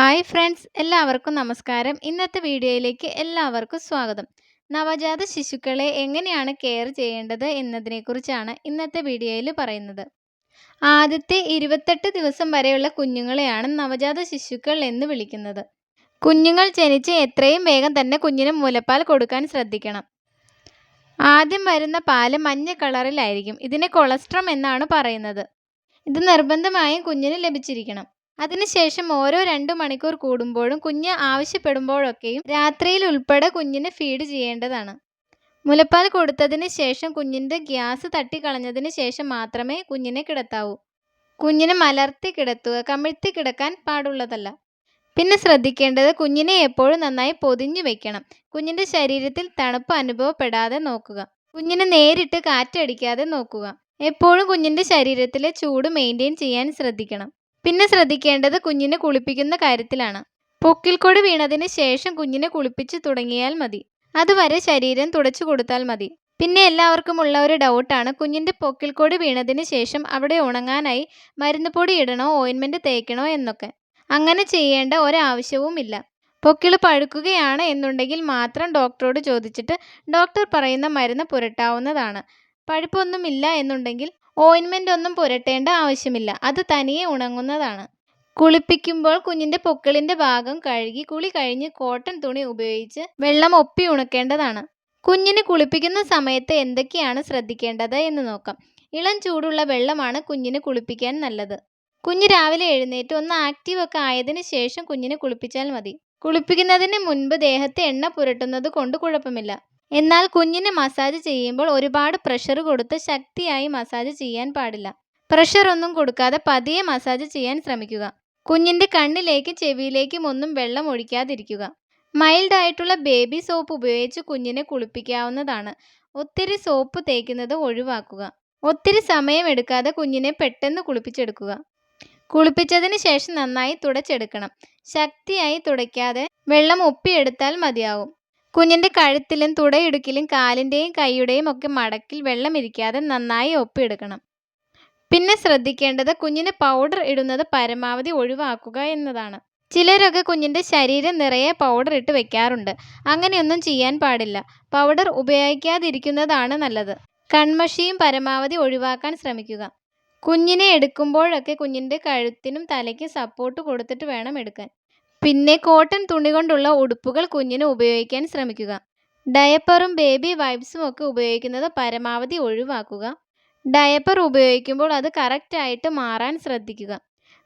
Hi friends എല്ലാവർക്കും നമസ്കാരം. ഇന്നത്തെ വീഡിയോയിലേക്ക് എല്ലാവർക്കും സ്വാഗതം. നവജാത ശിശുക്കളെ എങ്ങനെയാണ് കെയർ ചെയ്യേണ്ടത് എന്നതിനെക്കുറിച്ചാണ് ഇന്നത്തെ വീഡിയോയിൽ പറയുന്നത്. ആദ്യത്തെ ഇരുപത്തെട്ട് ദിവസം വരെയുള്ള കുഞ്ഞുങ്ങളെയാണ് നവജാത ശിശുക്കൾ എന്ന് വിളിക്കുന്നത്. കുഞ്ഞുങ്ങൾ ജനിച്ച് എത്രയും വേഗം തന്നെ കുഞ്ഞിന് മുലപ്പാൽ കൊടുക്കാൻ ശ്രദ്ധിക്കണം. ആദ്യം വരുന്ന പാൽ മഞ്ഞ കളറിലായിരിക്കും. ഇതിനെ കൊളസ്ട്രം എന്നാണ് പറയുന്നത്. ഇത് നിർബന്ധമായും കുഞ്ഞിന് ലഭിച്ചിരിക്കണം. അതിനുശേഷം ഓരോ രണ്ട് മണിക്കൂർ കൂടുമ്പോഴും കുഞ്ഞ് ആവശ്യപ്പെടുമ്പോഴൊക്കെയും രാത്രിയിൽ ഉൾപ്പെടെ കുഞ്ഞിന് ഫീഡ് ചെയ്യേണ്ടതാണ്. മുലപ്പാൽ കൊടുത്തതിന് ശേഷം കുഞ്ഞിന്റെ ഗ്യാസ് തട്ടിക്കളഞ്ഞതിന് ശേഷം മാത്രമേ കുഞ്ഞിനെ കിടത്താവൂ. കുഞ്ഞിനെ മലർത്തി കിടത്തുക കമിഴ്ത്തി കിടക്കാൻ പാടുള്ളതല്ല. പിന്നെ ശ്രദ്ധിക്കേണ്ടത് കുഞ്ഞിനെ എപ്പോഴും നന്നായി പൊതിഞ്ഞു വെക്കണം. കുഞ്ഞിന്റെ ശരീരത്തിൽ തണുപ്പ് അനുഭവപ്പെടാതെ നോക്കുക. കുഞ്ഞിനെ നേരിട്ട് കാറ്റടിക്കാതെ നോക്കുക. എപ്പോഴും കുഞ്ഞിന്റെ ശരീരത്തിലെ ചൂട് മെയിന്റെയിൻ ചെയ്യാൻ ശ്രദ്ധിക്കണം. പിന്നെ ശ്രദ്ധിക്കേണ്ടത് കുഞ്ഞിനെ കുളിപ്പിക്കുന്ന കാര്യത്തിലാണ്. പൊക്കിൽക്കൊടി വീണതിന് ശേഷം കുഞ്ഞിനെ കുളിപ്പിച്ച് തുടങ്ങിയാൽ മതി. അതുവരെ ശരീരം തുടച്ചു കൊടുത്താൽ മതി. പിന്നെ എല്ലാവർക്കും ഉള്ള ഒരു ഡൗട്ടാണ് കുഞ്ഞിന്റെ പൊക്കിൽക്കൊടി വീണതിന് ശേഷം അവിടെ ഉണങ്ങാനായി മരുന്ന് പൊടി ഇടണോ ഓയിൻമെന്റ് തേക്കണോ എന്നൊക്കെ. അങ്ങനെ ചെയ്യേണ്ട ഒരാവശ്യവുമില്ല പൊക്കിൾ പഴുക്കുകയാണ് എന്നുണ്ടെങ്കിൽ മാത്രം ഡോക്ടറോട് ചോദിച്ചിട്ട് ഡോക്ടർ പറയുന്ന മരുന്ന് പുരട്ടാവുന്നതാണ്. പഴുപ്പൊന്നുമില്ല എന്നുണ്ടെങ്കിൽ ഓയിൻമെന്റ് ഒന്നും പുരട്ടേണ്ട ആവശ്യമില്ല. അത് തനിയെ ഉണങ്ങുന്നതാണ്. കുളിപ്പിക്കുമ്പോൾ കുഞ്ഞിന്റെ പൊക്കിളിന്റെ ഭാഗം കഴുകി കുളി കഴിഞ്ഞ് കോട്ടൺ തുണി ഉപയോഗിച്ച് വെള്ളം ഒപ്പി ഉണക്കേണ്ടതാണ്. കുഞ്ഞിന് കുളിപ്പിക്കുന്ന സമയത്ത് എന്തൊക്കെയാണ് ശ്രദ്ധിക്കേണ്ടത് എന്ന് നോക്കാം. ഇളം ചൂടുള്ള വെള്ളമാണ് കുഞ്ഞിന് കുളിപ്പിക്കാൻ നല്ലത്. കുഞ്ഞ് രാവിലെ എഴുന്നേറ്റ് ഒന്ന് ആക്റ്റീവ് ഒക്കെ ആയതിന് ശേഷം കുഞ്ഞിനെ കുളിപ്പിച്ചാൽ മതി. കുളിപ്പിക്കുന്നതിന് മുൻപ് ദേഹത്തെ എണ്ണ പുരട്ടുന്നത് കൊണ്ട് കുഴപ്പമില്ല. എന്നാൽ കുഞ്ഞിന് മസാജ് ചെയ്യുമ്പോൾ ഒരുപാട് പ്രഷർ കൊടുത്ത് ശക്തിയായി മസാജ് ചെയ്യാൻ പാടില്ല. പ്രഷർ ഒന്നും കൊടുക്കാതെ പതിയെ മസാജ് ചെയ്യാൻ ശ്രമിക്കുക. കുഞ്ഞിന്റെ കണ്ണിലേക്കും ചെവിയിലേക്കും ഒന്നും വെള്ളം ഒഴിക്കാതിരിക്കുക. മൈൽഡ് ആയിട്ടുള്ള ബേബി സോപ്പ് ഉപയോഗിച്ച് കുഞ്ഞിനെ കുളിപ്പിക്കാവുന്നതാണ്. ഒത്തിരി സോപ്പ് തേക്കുന്നത് ഒഴിവാക്കുക. ഒത്തിരി സമയം എടുക്കാതെ കുഞ്ഞിനെ പെട്ടെന്ന് കുളിപ്പിച്ചെടുക്കുക. കുളിപ്പിച്ചതിന് ശേഷം നന്നായി തുടച്ചെടുക്കണം. ശക്തിയായി തുടയ്ക്കാതെ വെള്ളം ഒപ്പിയെടുത്താൽ മതിയാവും. കുഞ്ഞിന്റെ കഴുത്തിലും തുടയിടുക്കിലും കാലിന്റെയും കൈയുടെയും ഒക്കെ മടക്കിൽ വെള്ളം ഇരിക്കാതെ നന്നായി ഒപ്പിയെടുക്കണം. പിന്നെ ശ്രദ്ധിക്കേണ്ടത് കുഞ്ഞിന് പൗഡർ ഇടുന്നത് പരമാവധി ഒഴിവാക്കുക എന്നതാണ്. ചിലരൊക്കെ കുഞ്ഞിന്റെ ശരീരം നിറയെ പൗഡർ ഇട്ട് വെക്കാറുണ്ട്. അങ്ങനെയൊന്നും ചെയ്യാൻ പാടില്ല. പൗഡർ ഉപയോഗിക്കാതിരിക്കുന്നതാണ് നല്ലത്. കൺമഷിയും പരമാവധി ഒഴിവാക്കാൻ ശ്രമിക്കുക. കുഞ്ഞിനെ എടുക്കുമ്പോഴൊക്കെ കുഞ്ഞിന്റെ കഴുത്തിനും തലയ്ക്കും സപ്പോർട്ട് കൊടുത്തിട്ട് വേണം എടുക്കാൻ. പിന്നെ കോട്ടൺ തുണി കൊണ്ടുള്ള ഉടുപ്പുകൾ കുഞ്ഞിന് ഉപയോഗിക്കാൻ ശ്രമിക്കുക. ഡയപ്പറും ബേബി വൈപ്സും ഒക്കെ ഉപയോഗിക്കുന്നത് പരമാവധി ഒഴിവാക്കുക. ഡയപ്പർ ഉപയോഗിക്കുമ്പോൾ അത് കറക്റ്റായിട്ട് മാറാൻ ശ്രദ്ധിക്കുക.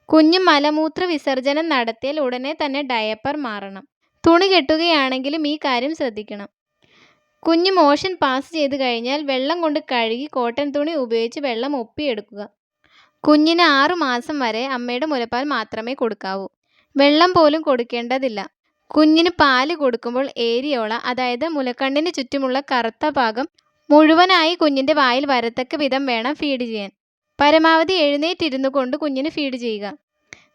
കുഞ്ഞ് മലമൂത്ര വിസർജനം നടത്തിയാൽ ഉടനെ തന്നെ ഡയപ്പർ മാറണം. തുണി കെട്ടുകയാണെങ്കിലും ഈ കാര്യം ശ്രദ്ധിക്കണം. കുഞ്ഞ് മോഷൻ പാസ് ചെയ്ത് കഴിഞ്ഞാൽ വെള്ളം കൊണ്ട് കഴുകി കോട്ടൺ തുണി ഉപയോഗിച്ച് വെള്ളം ഒപ്പിയെടുക്കുക. കുഞ്ഞിന് ആറു മാസം വരെ അമ്മയുടെ മുലപ്പാൽ മാത്രമേ കൊടുക്കാവൂ. വെള്ളം പോലും കൊടുക്കേണ്ടതില്ല. കുഞ്ഞിന് പാൽ കൊടുക്കുമ്പോൾ ഏരിയോള അതായത് മുലക്കണ്ണിന് ചുറ്റുമുള്ള കറുത്ത ഭാഗം മുഴുവനായി കുഞ്ഞിന്റെ വായിൽ വരത്തക്ക വിധം വേണം ഫീഡ് ചെയ്യാൻ. പരമാവധി എഴുന്നേറ്റിരുന്നു കൊണ്ട് കുഞ്ഞിന് ഫീഡ് ചെയ്യുക.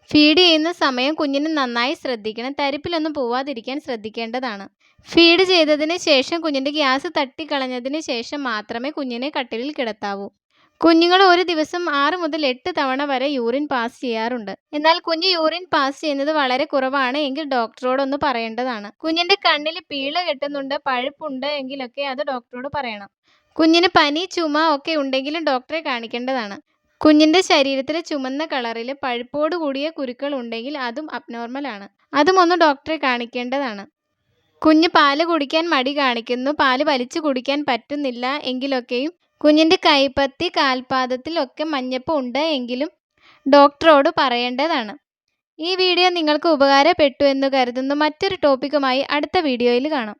ഫീഡ് ചെയ്യുന്ന സമയം കുഞ്ഞിന് നന്നായി ശ്രദ്ധിക്കണം. തരിപ്പിലൊന്നും പോവാതിരിക്കാൻ ശ്രദ്ധിക്കേണ്ടതാണ്. ഫീഡ് ചെയ്തതിന് ശേഷം കുഞ്ഞിന്റെ ഗ്യാസ് തട്ടിക്കളഞ്ഞതിന് ശേഷം മാത്രമേ കുഞ്ഞിനെ കട്ടിലിൽ കിടത്താവൂ. കുഞ്ഞുങ്ങൾ ഒരു ദിവസം ആറ് മുതൽ എട്ട് തവണ വരെ യൂറിൻ പാസ് ചെയ്യാറുണ്ട്. എന്നാൽ കുഞ്ഞ് യൂറിൻ പാസ് ചെയ്യുന്നത് വളരെ കുറവാണ് എങ്കിൽ ഡോക്ടറോട് ഒന്ന് പറയേണ്ടതാണ്. കുഞ്ഞിന്റെ കണ്ണിൽ പീള കെട്ടുന്നുണ്ട് പഴുപ്പുണ്ട് എങ്കിലൊക്കെ അത് ഡോക്ടറോട് പറയണം. കുഞ്ഞിന് പനി ചുമ ഒക്കെ ഉണ്ടെങ്കിലും ഡോക്ടറെ കാണിക്കേണ്ടതാണ്. കുഞ്ഞിന്റെ ശരീരത്തിലെ ചുമന്ന കളറിൽ പഴുപ്പോട് കൂടിയ കുരുക്കൾ ഉണ്ടെങ്കിൽ അതും അബ്നോർമൽ ആണ്. അതും ഒന്ന് ഡോക്ടറെ കാണിക്കേണ്ടതാണ്. കുഞ്ഞ് പാൽ കുടിക്കാൻ മടി കാണിക്കുന്നു പാൽ വലിച്ചു കുടിക്കാൻ പറ്റുന്നില്ല എങ്കിലൊക്കെയും കുഞ്ഞിന്റെ കൈപ്പത്തി കാൽപാദത്തിലൊക്കെ മഞ്ഞപ്പ് ഉണ്ട് എങ്കിലും ഡോക്ടറോട് പറയേണ്ടതാണ്. ഈ വീഡിയോ നിങ്ങൾക്ക് ഉപകാരപ്പെട്ടു എന്ന് കരുതുന്നു. മറ്റൊരു ടോപ്പിക്കുമായി അടുത്ത വീഡിയോയിൽ കാണാം.